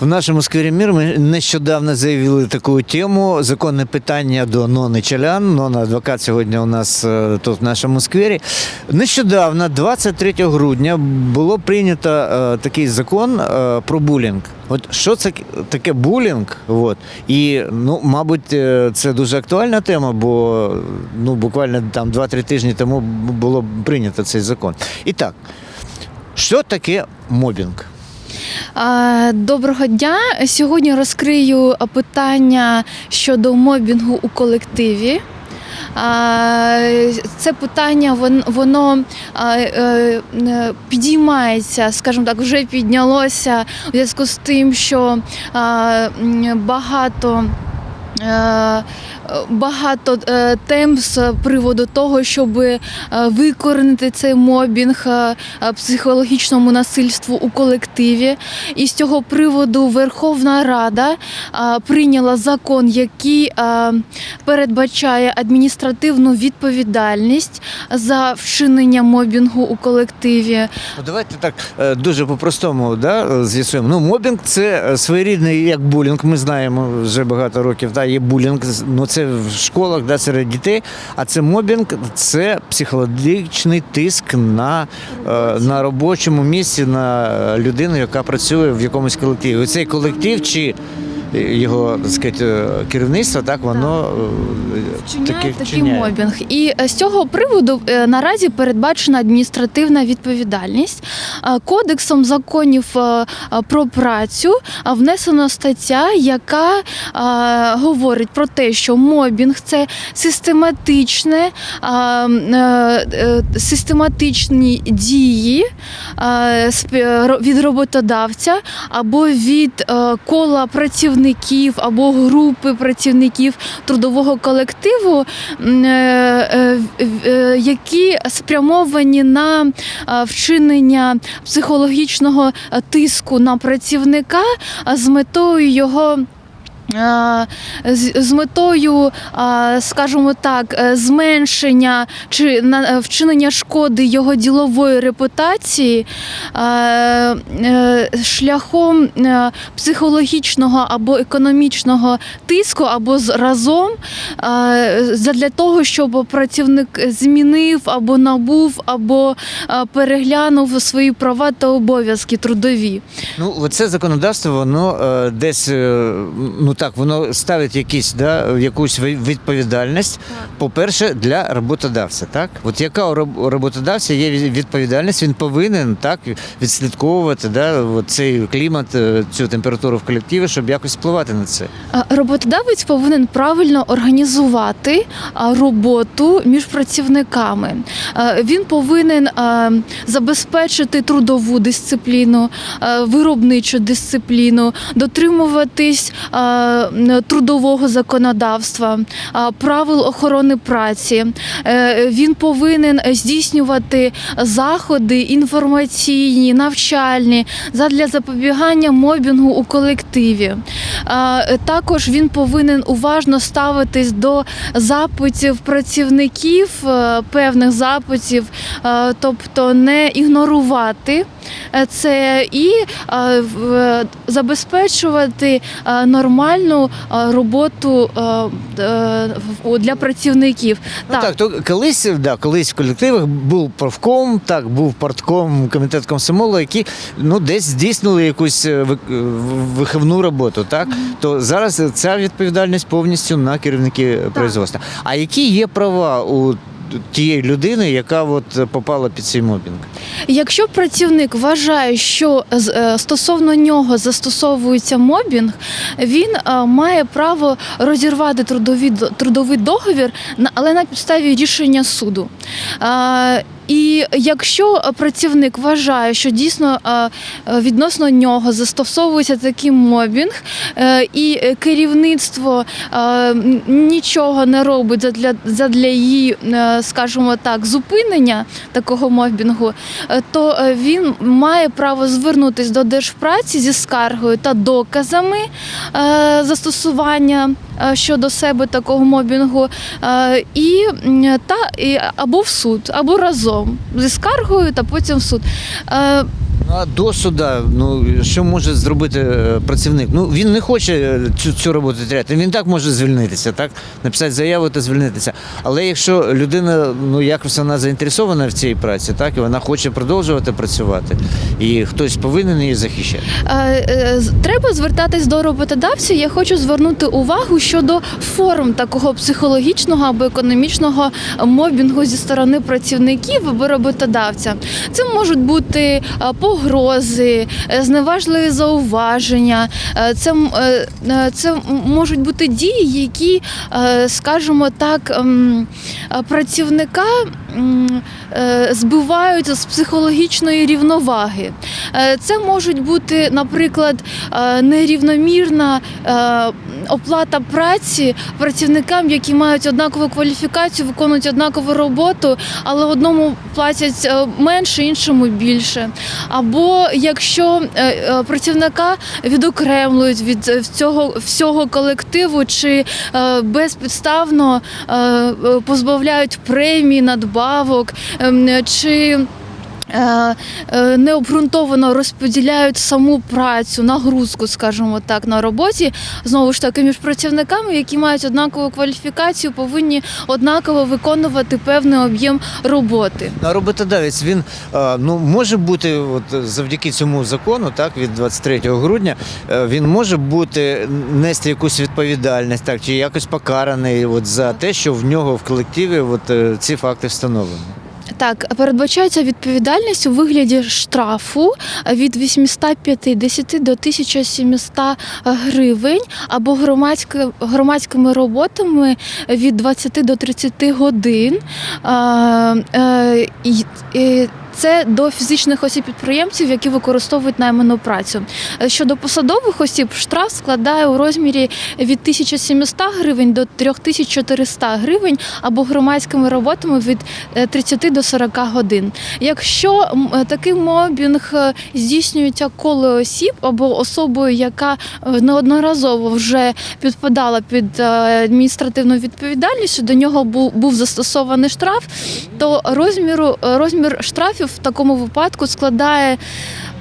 В нашому сквері мір ми нещодавно заявили таку тему законне питання до Нони Челян. Нона адвокат сьогодні у нас е, тут в нашому сквері. Нещодавно, 23 грудня, було прийнято е, такий закон е, про булінг. От що це таке булінг? От. І ну, мабуть, е, це дуже актуальна тема, бо ну, буквально там 2-3 тижні тому було прийнято цей закон. І так, що таке мобінг? Доброго дня. Сьогодні розкрию питання щодо мобінгу у колективі. Це питання воно е, е, підіймається, скажімо так, вже піднялося у зв'язку з тим, що багато. Е, Багато е, тем з приводу того, щоб е, викоренити цей мобінг, психологічному насильству у колективі. І з цього приводу Верховна Рада прийняла закон, який передбачає адміністративну відповідальність за вчинення мобінгу у колективі. Ну, давайте так дуже по-простому да, з'ясуємо. Ну, мобінг це своєрідний як булінг. Ми знаємо вже багато років. Да, є булінг, ну це в школах, да, серед дітей. А це мобінг це психологічний тиск на, е, на робочому місці на людину, яка працює в якомусь колективі. Цей колектив чи його так сказати, е, керівництво, так воно е, таки такий мобінг. І е, з цього приводу е, наразі передбачена адміністративна відповідальність. Кодексом законів про працю внесена стаття, яка говорить про те, що мобінг це систематичне, систематичні дії від роботодавця або від кола працівників або групи працівників трудового колективу, е, е, е, які спрямовані на вчинення психологічного тиску на працівника з метою його. Е, З, з метою, е, скажімо так, е, зменшення чи вчинення шкоди його ділової репутації шляхом психологічного або економічного тиску, або разом задля того, щоб працівник змінив або набув, або переглянув свої права та обов'язки трудові. Ну, це законодавство, воно десь ну так, воно ставить якісь, да, якусь відповідальність. По-перше, для роботодавця, так? От яка у роботодавця є відповідальність, він повинен так відслідковувати да, от цей клімат, е, цю температуру в колективі, щоб якось впливати на це. Роботодавець повинен правильно організувати роботу між працівниками. Він повинен забезпечити трудову дисципліну, виробничу дисципліну, дотримуватись трудового законодавства, е, правил охорони праці. Е, Він повинен здійснювати заходи інформаційні, навчальні задля запобігання мобінгу у колективі. Е, Також він повинен уважно ставитись до запитів працівників, е, певних запитів, е, тобто не ігнорувати е, це і е, забезпечувати е, нормальну е, роботу е, е, для працівників. Ну так, то колись, да, колись в колективах був правком, так, був партком, комітет комсомолу, які ну, десь здійснили якусь е, е, виховну роботу. Так? То зараз ця відповідальність повністю на керівники производства. А які є права у тієї людини, яка от попала під цей мобінг? Якщо працівник вважає, що е, стосовно нього застосовується мобінг, він е, має право розірвати трудовий договір, але на підставі рішення суду. Е, І якщо працівник вважає, що дійсно е, е, відносно нього застосовується такий мобінг, е, і е, керівництво е, нічого не робить задля, задля її, е, скажімо так, зупинення такого мобінгу, е, то е, він має право звернутися до держпраці зі скаргою та доказами е, застосування. е, щодо себе такого мобінгу, е, і, та, або в суд, або разом зі скаргою та потім в суд. А до суда, ну що може зробити е, працівник? Ну він не хоче е, цю, цю роботу теряти. Він так може звільнитися, так написати заяву та звільнитися. Але якщо людина ну якось вона заінтересована в цій праці, так і вона хоче продовжувати працювати, і хтось повинен її захищати. Е, е, Треба звертатись до роботодавця. Я хочу звернути увагу щодо форм такого психологічного або економічного мобінгу зі сторони працівників або роботодавця. Це можуть бути е, е, зневажливі зауваження. е, Це, е, це можуть бути дії, які, скажімо так, ем, працівника збивають з психологічної рівноваги. Е, Це можуть бути, наприклад, е, нерівномірна е, оплата праці працівникам, які мають однакову кваліфікацію, виконують однакову роботу, але одному платять е, менше, іншому більше. Або якщо е, е, працівника відокремлюють від е, цього всього колективу, чи е, безпідставно е, е, позбавляють премії, надбавок, ем, чи необґрунтовано розподіляють саму працю, нагрузку, скажімо так, на роботі. Знову ж таки, між працівниками, які мають однакову кваліфікацію, повинні однаково виконувати певний об'єм роботи. А роботодавець він е, ну може бути, от завдяки цьому закону, так від 23 грудня, е, він може бути нести якусь відповідальність, так чи якось покараний, от за те, що в нього в колективі от е, ці факти встановлені. Так, передбачається відповідальність у вигляді штрафу від 850 до 1700 гривень або громадськими, громадськими роботами від 20 до 30 годин. Е, Це до фізичних осіб підприємців, які використовують найману працю. Е, Щодо посадових осіб, штраф складає у розмірі від 1700 гривень до 3400 гривень або громадськими роботами від е, 30 до 40 годин. Якщо е, такий мобінг е, здійснюється коло осіб або особою, яка е, неодноразово вже підпадала під е, адміністративну відповідальність, до нього був, застосований штраф, то розміру е, розмір штрафів в такому випадку складає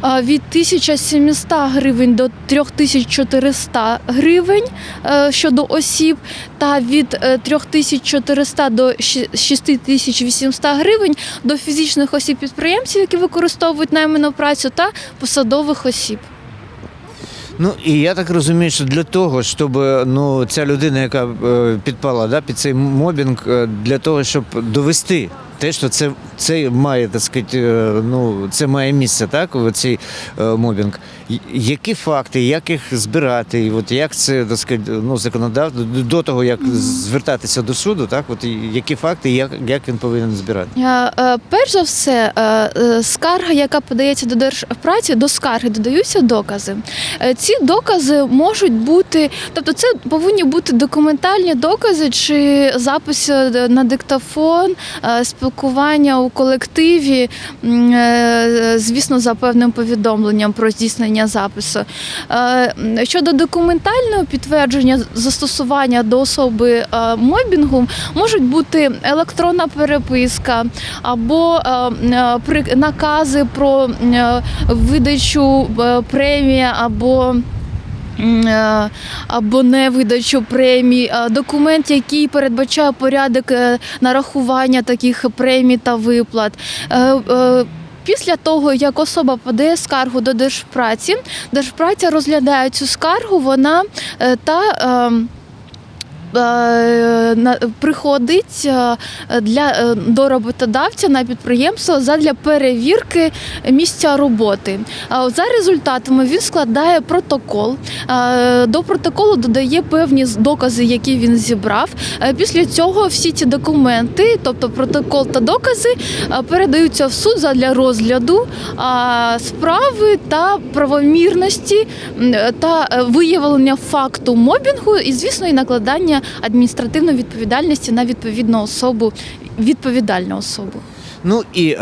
е, від 1700 гривень до 3400 гривень е, щодо осіб, та від е, 3400 до щ- 6800 гривень до фізичних осіб підприємців, які використовують найману працю, та посадових осіб. Ну і я так розумію, що для того, щоб ну ця людина, яка е, підпала да, під цей мобінг, е, для того, щоб довести те, що це, це має так сказати, е, ну це має місце, так в цей е, мобінг. Які факти, як їх збирати, і от як це ну законодавство до того, як звертатися до суду, так от які факти, як, як він повинен збирати? Е, Перш за все, е, е, скарга, яка подається до держпраці, до скарги додаються докази. Ці докази можуть бути, тобто це повинні бути документальні докази чи запис на диктофон, спілкування у колективі, звісно, за певним повідомленням про здійснення запису. Е, Щодо документального підтвердження застосування до особи е, мобінгу, можуть бути електронна переписка або е, накази про видачу премії або. Або не видачу премій, документ, який передбачає порядок нарахування таких премій та виплат. Після того, як особа подає скаргу до держпраці, держпраця розглядає цю скаргу, вона е, та ем, приходить е, для е, до роботодавця на підприємство задля перевірки місця роботи. За результатами він складає протокол. Е, До протоколу додає певні докази, які він зібрав. Е, Після цього всі ці документи, тобто протокол та докази, е, передаються в суд задля розгляду справи та правомірності та е, виявлення факту мобінгу і, звісно, і накладання адміністративної відповідальності на відповідну особу, відповідальну особу. Ну і е,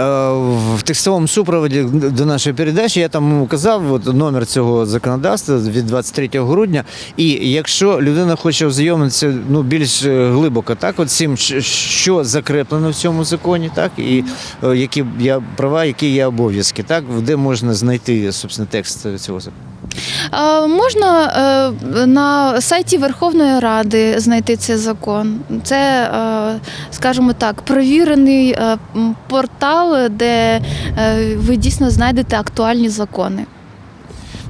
в текстовому супроводі до нашої передачі я там указав от, номер цього законодавства від 23 грудня. І якщо людина хоче ознайомитися ну, більш е, глибоко, так, от цим, що закріплено в цьому законі, так, і е, які є права, які є обов'язки, так, де можна знайти собственно, текст цього закону. Е, Можна е, на сайті Верховної Ради знайти цей закон. Це, е, скажімо так, провірений портал, де ви дійсно знайдете актуальні закони.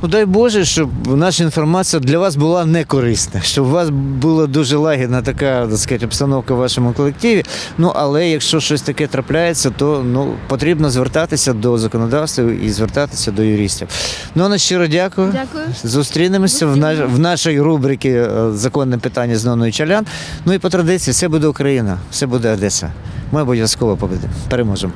Ну дай Боже, щоб наша інформація для вас була не корисна, щоб у вас була дуже лагідна така так сказати, обстановка в вашому колективі. Ну але якщо щось таке трапляється, то ну потрібно звертатися до законодавства і звертатися до юристів. Ну на щиро дякую. Дякую. Зустрінемося в, наш, в нашій рубриці е, Законне питання з Ноною Чалян. Ну і по традиції, все буде Україна, все буде Одеса. Ми обов'язково. Переможемо.